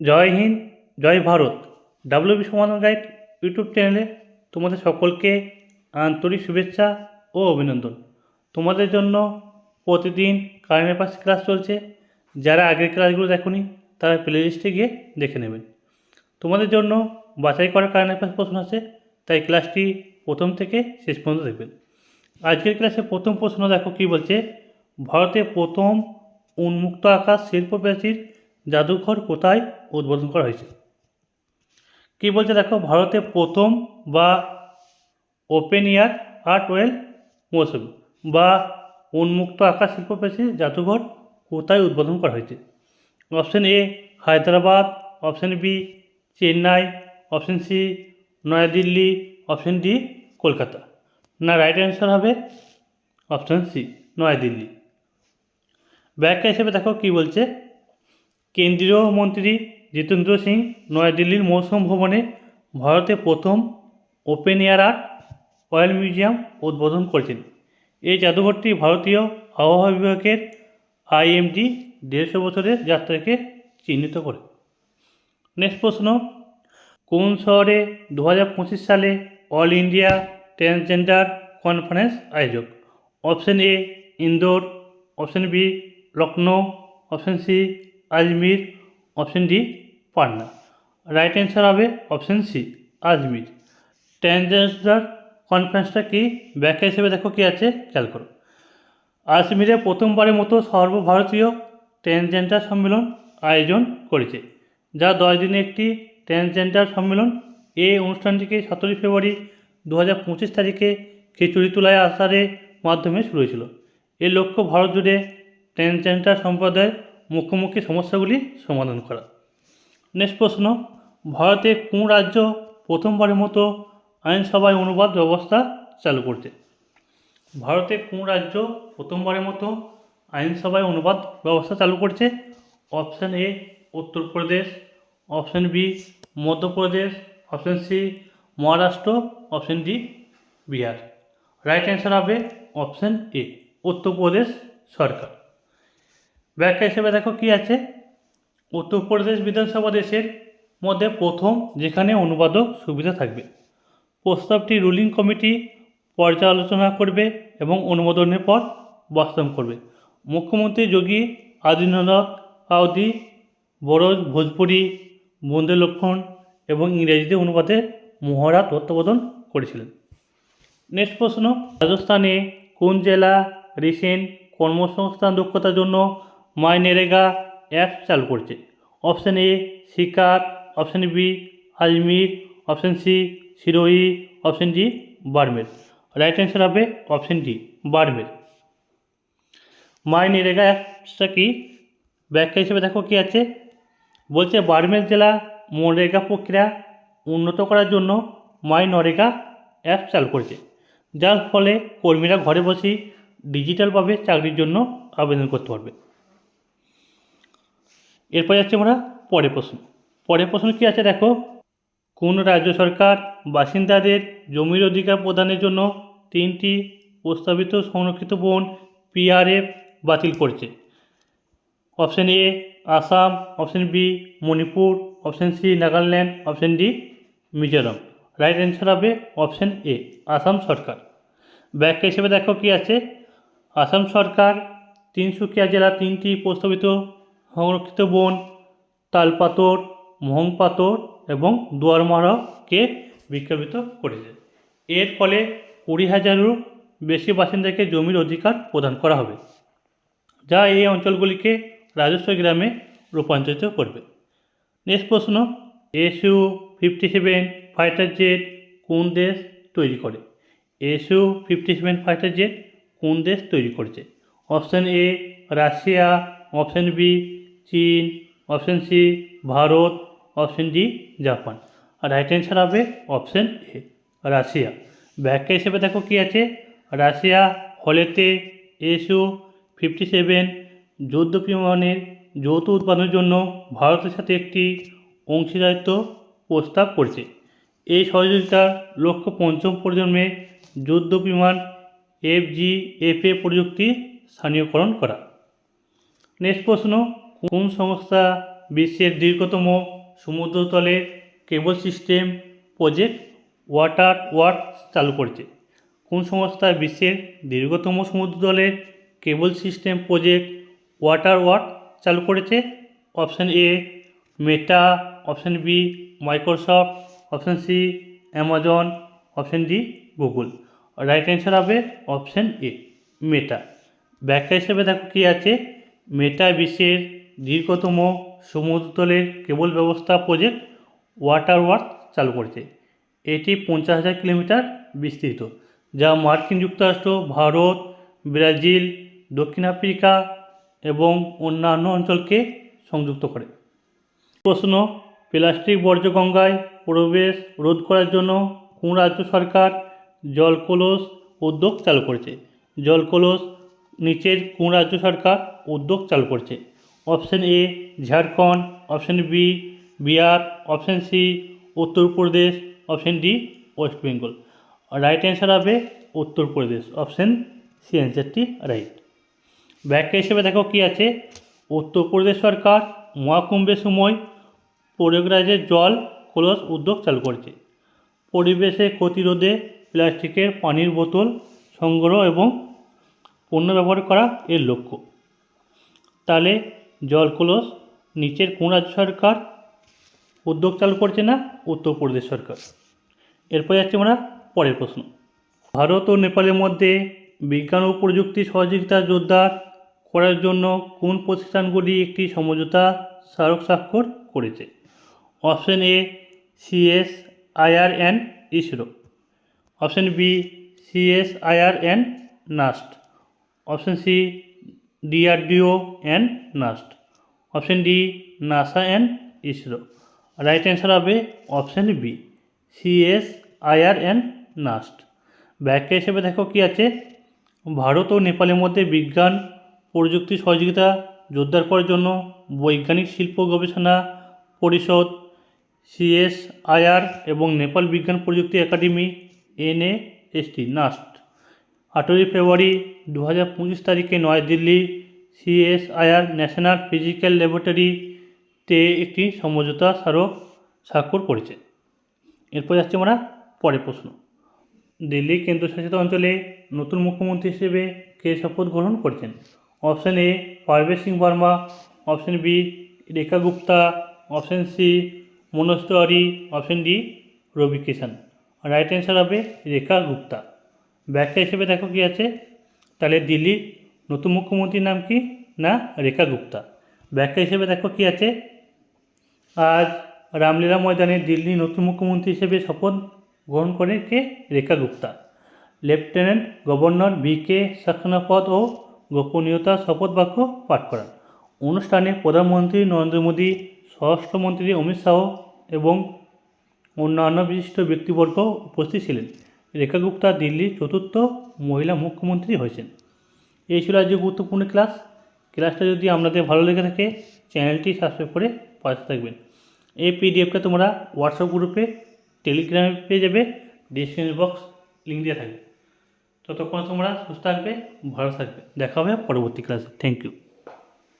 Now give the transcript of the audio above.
জয় হিন্দ, জয় ভারত। ডাব্লিউবি সমাধান guide YouTube চ্যানেলে তোমাদের সকলকে আন্তরিক শুভেচ্ছা ও অভিনন্দন। তোমাদের জন্য প্রতিদিন কারেন্ট অ্যাফেয়ার্স ক্লাস চলছে। যারা আগের ক্লাসগুলো দেখোনি, তারা প্লে লিস্টে গিয়ে দেখে নেবেন। তোমাদের জন্য বাছাই করা কারেন্ট অ্যাফেয়ার্স প্রশ্ন আছে, তাই ক্লাসটি প্রথম থেকে শেষ পর্যন্ত দেখবেন। আজকের ক্লাসে প্রথম প্রশ্ন দেখো কী বলছে, ভারতে প্রথম উন্মুক্ত আকাশ শিল্প জাদুঘর কোথায় উদ্বোধন করা হয়েছে? কী বলছে দেখো, ভারতে প্রথম বা ওপেন এয়ার আর্ট ওয়েল মৌসুম বা উন্মুক্ত আকাশ শিল্প প্রাচীর জাদুঘর কোথায় উদ্বোধন করা হয়েছে? Option A Hyderabad option B Chennai option C New Delhi option D Kolkata. না রাইট অ্যান্সার হবে অপশন সি নয়াদিল্লি। ব্যাখ্যা হিসেবে দেখো কী বলছে কেন্দ্রীয় মন্ত্রী জিতেন্দ্র সিং নয়াদিল্লির মৌসুম ভবনে ভারতে প্রথম open air art oil museum উদ্বোধন করেছেন। এই জাদুঘরটি ভারতীয় আবহাওয়া বিভাগের আইএমডি দেড়শো বছরের যাত্রাকে চিহ্নিত করে। নেক্সট প্রশ্ন, কোন শহরে দু হাজার পঁচিশ সালে অল ইন্ডিয়া ট্রান্সজেন্ডার কনফারেন্স আয়োজক? Option A Indore, option B Lucknow, option C Ajmer option D Patna right answer হবে অপশন সি আজমির। ট্রান্সজেন্ডার কনফারেন্সটা কি? ব্যাখ্যা হিসেবে দেখো কী আছে, খেয়াল করো। আজমিরে প্রথমবারের মতো সর্বভারতীয় ট্রান্সজেন্ডার সম্মেলন আয়োজন করেছে, যা দশ দিনে একটি ট্রান্সজেন্ডার সম্মেলন। এই অনুষ্ঠানটিকে সতেরোই ফেব্রুয়ারি দু হাজার পঁচিশ তারিখে খিচুড়িতলায় আসারের মাধ্যমে শুরু হয়েছিল। এর লক্ষ্য ভারত জুড়ে ট্রান্সজেন্ডার সম্প্রদায়ের মুখোমুখি সমস্যাগুলি সমাধান করা। নেক্সট প্রশ্ন ভারতের কোন রাজ্য প্রথমবারের মতো আইনসভায় অনুবাদ ব্যবস্থা চালু করছে? ভারতের কোন রাজ্য প্রথমবারের মতো আইনসভায় অনুবাদ ব্যবস্থা চালু করছে? Option A, Uttar Pradesh, option B, Madhya Pradesh, option C, Maharashtra, option D, Bihar. Right answer হবে অপশান এ, উত্তরপ্রদেশ সরকার। ব্যাখ্যা হিসেবে দেখো কী আছে? উত্তরপ্রদেশ বিধানসভা দেশের মধ্যে প্রথম যেখানে অনুবাদক সুবিধা থাকবে। প্রস্তাবটি রুলিং কমিটি পর্যালোচনা করবে এবং অনুমোদনের পর বাস্তবায়ন করবে। মুখ্যমন্ত্রী যোগী আদিত্যনাথ আওধি বড়োজ ভোজপুরি, বন্দেলক্ষণ এবং ইংরেজিতে অনুবাদে মহড়া তত্ত্বাবধান করেছিলেন। নেক্সট প্রশ্ন, রাজস্থানে কোন জেলা রিসেন্ট কর্মসংস্থান দক্ষতার জন্য মাই নেরেগা অ্যাপ চালু করছে। Option A Sikar. Option B Ajmer. Option C Sirohi option D Barmer right answer হবে option D Barmer my NREGA অ্যাপসটা কি? ব্যাখ্যা হিসেবে দেখো কি আছে। বলছে বাড়মের জেলা মনরেগা প্রক্রিয়া উন্নত করার জন্য মাই নরেগা অ্যাপ চালু করেছে। যার ফলে কর্মীরা ঘরে বসেই ডিজিটালভাবে চাকরির জন্য আবেদন করতে পারবে। এরপর যাচ্ছে আমরা পরের প্রশ্ন। পরের প্রশ্ন কী আছে দেখো? কোন রাজ্য সরকার বাসিন্দাদের জমির অধিকার প্রদানের জন্য তিনটি প্রস্তাবিত সংরক্ষিত বন পিআরএফ বাতিল করেছে? Option A Assam, option B Manipur, option C Nagaland, option D Mizoram. Right answer হবে অপশান এ, আসাম সরকার। ব্যাখ্যা হিসেবে দেখো কি আছে? আসাম সরকার তিনসুকিয়া জেলা তিনটি প্রস্তাবিত সংরক্ষিত বন তালপাতর মহংপাতর এবং দুয়ারমারাকে বিজ্ঞাপিত করেছে। এর ফলে কুড়ি হাজারেরও বেশি বাসিন্দাকে জমির অধিকার প্রদান করা হবে, যা এই অঞ্চলগুলিকে রাজস্ব গ্রামে রূপান্তরিত করবে। নেক্সট প্রশ্ন, SU fifty seven fighter jet কোন দেশ তৈরি করে? SU fifty seven fighter jet কোন দেশ তৈরি করেছে? Option A, Russia, option B চীন option C Bharat option D Japan. আর রাইট অ্যান্সার হবে অপশান এ রাশিয়া। ব্যাখ্যা হিসেবে দেখো কী আছে? রাশিয়া হলেতে এসইউ ফিফটি সেভেন যৌথ বিমানের যৌথ উৎপাদনের জন্য ভারতের সাথে একটি অংশীদারিত্ব প্রস্তাব করছে। এই সহযোগিতার লক্ষ্য পঞ্চম প্রজন্মে যুদ্ধ বিমান এফ জি এফ এ প্রযুক্তি স্থানীয়করণ করা। নেক্সট প্রশ্ন কোন সংস্থা বিশ্বের দীর্ঘতম সমুদ্রতলের cable system project water work চালু করেছে? কোন সংস্থা বিশ্বের দীর্ঘতম সমুদ্রতলের cable system project water work চালু করেছে? Option A, Meta. Option B, Microsoft. Option C, Amazon. Option D, Google. Right answer হবে অপশান এ, মেটা। ব্যাখ্যা হিসেবে দেখো কী আছে? মেটা বিশ্বের দীর্ঘতম সমুদ্রতলের কেবল ব্যবস্থা প্রজেক্ট ওয়াটার ওয়ার্ক চালু করেছে। এটি পঞ্চাশ হাজার কিলোমিটার বিস্তৃত, যা মার্কিন যুক্তরাষ্ট্র, ভারত, ব্রাজিল, দক্ষিণ আফ্রিকা এবং অন্যান্য অঞ্চলকে সংযুক্ত করে। প্রশ্ন, প্লাস্টিক বর্জ্য গঙ্গায় প্রবেশ রোধ করার জন্য কোন রাজ্য সরকার জল কলস উদ্যোগ চালু করেছে? জল কলস নিচের কোন রাজ্য সরকার উদ্যোগ চালু করেছে? Option A Jharkhand, option B Bihar, option C Uttar Pradesh option D west Bengal. Right answer হবে উত্তরপ্রদেশ অপশান সি অ্যান্সারটি রাইট ব্যাখ্যা হিসেবে দেখো কি আছে? উত্তরপ্রদেশ সরকার মহাকুম্ভের সময় প্রয়াগরাজের জল কলস উদ্যোগ চালু করেছে। পরিবেশে ক্ষতিরোধে প্লাস্টিকের পানির বোতল সংগ্রহ এবং পণ্য ব্যবহার করা এর লক্ষ্য। তাহলে জল কলস, নিচের কোন রাজ্য সরকার, উদ্যোগ চালু করছে না উত্তরপ্রদেশ সরকার। এরপর যাচ্ছে আমরা পরের প্রশ্ন। ভারত ও নেপালের মধ্যে বিজ্ঞান ও প্রযুক্তি সহযোগিতা জোরদার করার জন্য কোন প্রতিষ্ঠানগুলি একটি সমঝোতা স্মারক স্বাক্ষর করেছে? Option A CS IR and ISRO. Option B CS IR and NAST. Option C DRDO and NAST. Option D, NASA and ISRO. Right answer হবে option B CS IR and NAST. ব্যাখ্যা হিসেবে দেখো কী আছে? ভারত ও নেপালের মধ্যে বিজ্ঞান, প্রযুক্তি সহযোগিতা জোরদার করার জন্য বৈজ্ঞানিক শিল্প গবেষণা, পরিষদ, সিএসআইআর এবং নেপাল বিজ্ঞান প্রযুক্তি একাডেমি, এনএএসটি, নাস্ট। আঠেরোই ফেব্রুয়ারি দু হাজার পঁচিশ তারিখে নয়াদিল্লি সিএসআইআর ন্যাশনাল ফিজিক্যাল ল্যাবরেটরিতে একটি সমঝোতা স্মারক স্বাক্ষর করেছে। এরপর যাচ্ছে আমরা পরের প্রশ্ন। দিল্লি কেন্দ্রশাসিত অঞ্চলে নতুন মুখ্যমন্ত্রী হিসেবে কে শপথ গ্রহণ করছেন? Option A, Parvez Singh Verma. Option B, Rekha Gupta. Option C, Manoj Tiwari. Option D, Ravi Kishan right answer হবে রেখা গুপ্তা। ব্যাখ্যা হিসেবে দেখো কি আছে? তাহলে দিল্লির নতুন মুখ্যমন্ত্রীর নাম কি? না, রেখা গুপ্তা। ব্যাখ্যা হিসেবে দেখো কি আছে? আজ রামলীলা ময়দানে দিল্লির নতুন মুখ্যমন্ত্রী হিসেবে শপথ গ্রহণ করেন কে? Rekha Gupta. Lieutenant governor V K সাক্ষানাপদ ও গোপনীয়তা শপথ বাক্য পাঠ করান। অনুষ্ঠানে প্রধানমন্ত্রী নরেন্দ্র মোদী স্বরাষ্ট্রমন্ত্রী অমিত শাহ এবং অন্যান্য বিশিষ্ট ব্যক্তিবর্গ উপস্থিত ছিলেন। রেখা গুপ্তা দিল্লির চতুর্থ মহিলা মুখ্যমন্ত্রী হয়েছেন। এই ছিল আজকে গুরুত্বপূর্ণ ক্লাস। ক্লাসটা যদি আপনাদের ভালো লেগে থাকে, চ্যানেলটি সাবস্ক্রাইব করে পাশে থাকবেন। এই পিডিএফটা তোমরা হোয়াটসঅ্যাপ গ্রুপে টেলিগ্রামে পেয়ে যাবে। ডিসক্রিপশন বক্স লিঙ্ক দিয়ে থাকবে। ততক্ষণ তোমরা সুস্থ থাকবে, ভালো থাকবে। দেখা হবে পরবর্তী ক্লাসে। Thank you